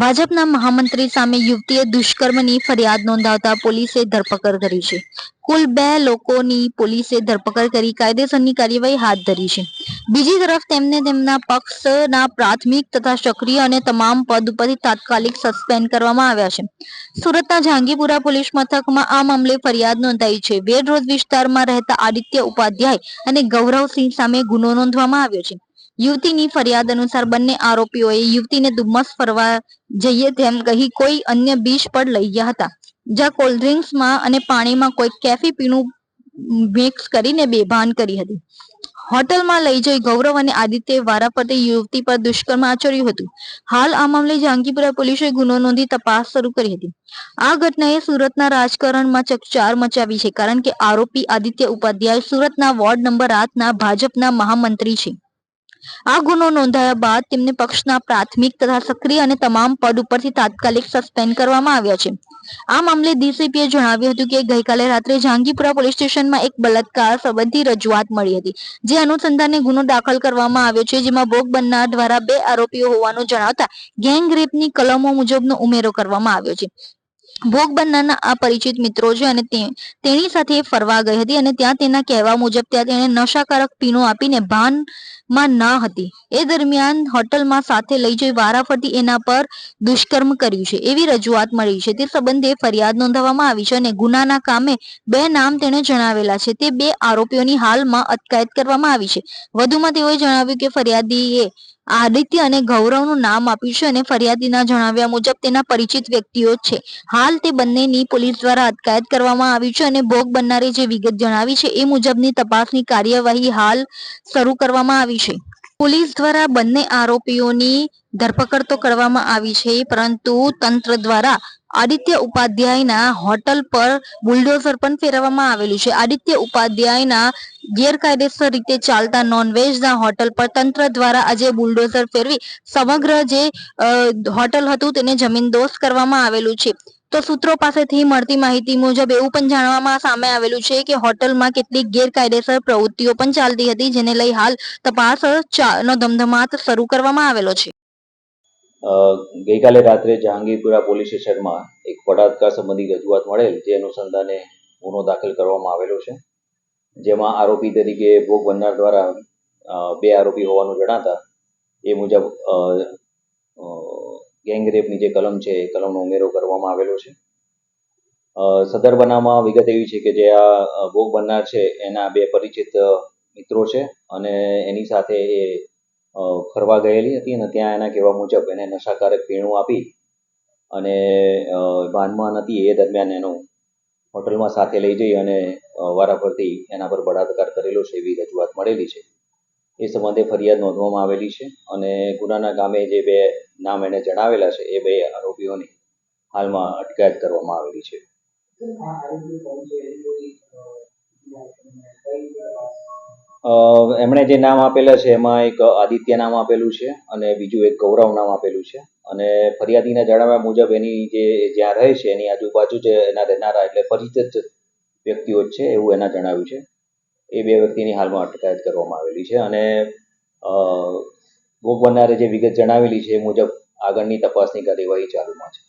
ભાજપના મહામંત્રી સામે યુવતીએ દુષ્કર્મની ફરિયાદ નોંધાવતા પોલીસે ધરપકડ કરી છે. કુલ બે લોકોની પોલીસે ધરપકડ કરી, કાયદેસરની કાર્યવાહી હાથ ધરી છે. બીજી તરફ તેમને તેમના પક્ષના પ્રાથમિક તથા સક્રિય અને તમામ પદ ઉપરથી તાત્કાલિક સસ્પેન્ડ કરવામાં આવ્યા છે. સુરતના જહાંગીપુરા પોલીસ મથકમાં આ મામલે ફરિયાદ નોંધાઈ છે. વેડ રોડ વિસ્તારમાં રહેતા આદિત્ય ઉપાધ્યાય અને ગૌરવસિંહ સામે ગુનો નોંધવામાં આવ્યો છે. યુવતીની ફરિયાદ અનુસાર બંને આરોપીઓએ યુવતીને ધુમ્મસ ફરવા જઈએ તેમ કહી કોઈ અન્ય બીચ પર લઈ ગયા હતા. જ્યાં કોલ્ડ્રિંક્સમાં અને પાણીમાં કોઈ કેફી પીણું મિક્સ કરીને બેભાન કરી હતી. હોટલમાં લઈ જઈ ગૌરવ અને આદિત્ય વારાફરતે યુવતી પર દુષ્કર્મ આચર્યું હતું. હાલ આ મામલે જાંગીપુરા પોલીસે ગુનો નોંધી તપાસ શરૂ કરી હતી. આ ઘટનાએ સુરતના રાજકારણમાં ચકચાર મચાવી છે, કારણ કે આરોપી આદિત્ય ઉપાધ્યાય સુરતના વોર્ડ નંબર આઠના ભાજપના મહામંત્રી છે. આ ગુનો નોંધાયા બાદ તેમને પક્ષના પ્રાથમિક તથા સક્રિય અને તમામ પદ ઉપરથી તાત્કાલિક સસ્પેન્ડ કરવામાં આવ્યા છે. આ મામલે ડીસીપીએ જણાવ્યું હતું કે ગઈકાલે રાત્રે જહાંગીરપુરા પોલીસ સ્ટેશનમાં એક બલાત્કાર સંબંધી રજૂઆત મળી હતી, જે અનુસંધાને ગુનો દાખલ કરવામાં આવ્યો છે, જેમાં ભોગ બનનાર દ્વારા બે આરોપીઓ હોવાનું જણાવતા ગેંગ રેપની કલમો મુજબનો ઉમેરો કરવામાં આવ્યો છે. ભોગ બનનારના આ પરિચિત મિત્રો છે અને તેની સાથે ફરવા ગઈ હતી અને ત્યાં તેના કહેવા મુજબ ત્યાં તેણે નશાકારક પીણું આપીને ભાન માં ન હતી. એ દરમિયાન હોટલમાં સાથે લઈ જઈ વારાફરતી એના પર દુષ્કર્મ કર્યું છે. એવી રજૂઆત મળી છે. તે સંબંધે ફરિયાદ નોંધાવવામાં આવી છે અને ગુનાના કામે બે નામ તેણે જણાવેલા છે. તે બે આરોપીઓની હાલમાં અટકાયત કરવામાં આવી છે. વધુમાં તેઓએ જણાવ્યું કે ફરિયાદીએ આદિત્ય અને ગૌરવનું નામ આપ્યું છે અને ફરિયાદીના જણાવ્યા મુજબ તેના પરિચિત વ્યક્તિઓ છે. હાલ તે બંનેની પોલીસ દ્વારા અટકાયત કરવામાં આવી છે અને ભોગ બનનારે જે વિગત જણાવી છે એ મુજબની તપાસની કાર્યવાહી હાલ શરૂ કરવામાં આવી છે. પોલીસ દ્વારા બંને આરોપીઓની ધરપકડ તો કરવામાં આવી છે, પરંતુ તંત્ર દ્વારા આદિત્ય ઉપાધ્યાયના હોટલ પર બુલડોઝર પણ ફેરવવામાં આવેલું છે. આદિત્ય ઉપાધ્યાયના ગેરકાયદેસર રીતે ચાલતા નોનવેજના હોટલ પર તંત્ર દ્વારા આજે બુલડોઝર ફેરવી સમગ્ર જે હોટલ હતું તેને જમીનદોસ્ત કરવામાં આવેલું છે. તો સૂત્રો પાસેથી મળતી માહિતી મુજબ એવું પણ જાણવામાં સામે આવેલું છે કે હોટલમાં કેટલીક ગેરકાયદેસર પ્રવૃત્તિઓ પણ ચાલતી હતી, જેને લઈ હાલ તપાસ નો ધમધમાટ શરૂ કરવામાં આવેલો છે. ગઈકાલે રાત્રે જહાંગીરપુરા પોલીસ સ્ટેશનમાં એક બળાત્કાર સંબંધી રજૂઆત મળેલ, જે અનુસંધાને ગુનો દાખલ કરવામાં આવેલો છે. જેમાં આરોપી તરીકે ભોગ બનનાર દ્વારા બે આરોપી હોવાનું જણાતા, એ મુજબ ગેંગ રેપની જે કલમ છે, એ કલમનો ઉમેરો કરવામાં આવેલો છે. સદર બનાવમાં વિગત એવી છે કે જે આ ભોગ બનનાર છે, એના બે પરિચિત મિત્રો છે અને એની સાથે એ ફરવા ગયેલી હતી અને ત્યાં એના કહેવા મુજબ એને નશાકારક પીણું આપી અને ભાનમાં નથી એ દરમિયાન એનો હોટલમાં સાથે લઈ જઈ અને વારાફરતી એના પર બળાત્કાર કરેલો છે એવી રજૂઆત મળેલી છે. એ સંબંધે ફરિયાદ નોંધવામાં આવેલી છે અને ગુનાના ગામે જે બે નામ એને જણાવેલા છે, એ બે આરોપીઓની હાલમાં અટકાયત કરવામાં આવેલી છે. એમણે જે નામ આપેલા છે, એમાં એક આદિત્ય નામ આપેલું છે અને બીજું એક ગૌરવ નામ આપેલું છે. અને ફરિયાદીના જણાવ્યા મુજબ એની જે, જ્યાં રહે છે, એની આજુબાજુ જે એના રહેનારા એટલે પરિચિત વ્યક્તિઓ છે એવું એના જણાવ્યું છે. એ બે વ્યક્તિની હાલમાં અટકાયત કરવામાં આવેલી છે અને ભોગ બનનારે જે વિગત જણાવેલી છે એ મુજબ આગળની તપાસની કાર્યવાહી ચાલુમાં છે.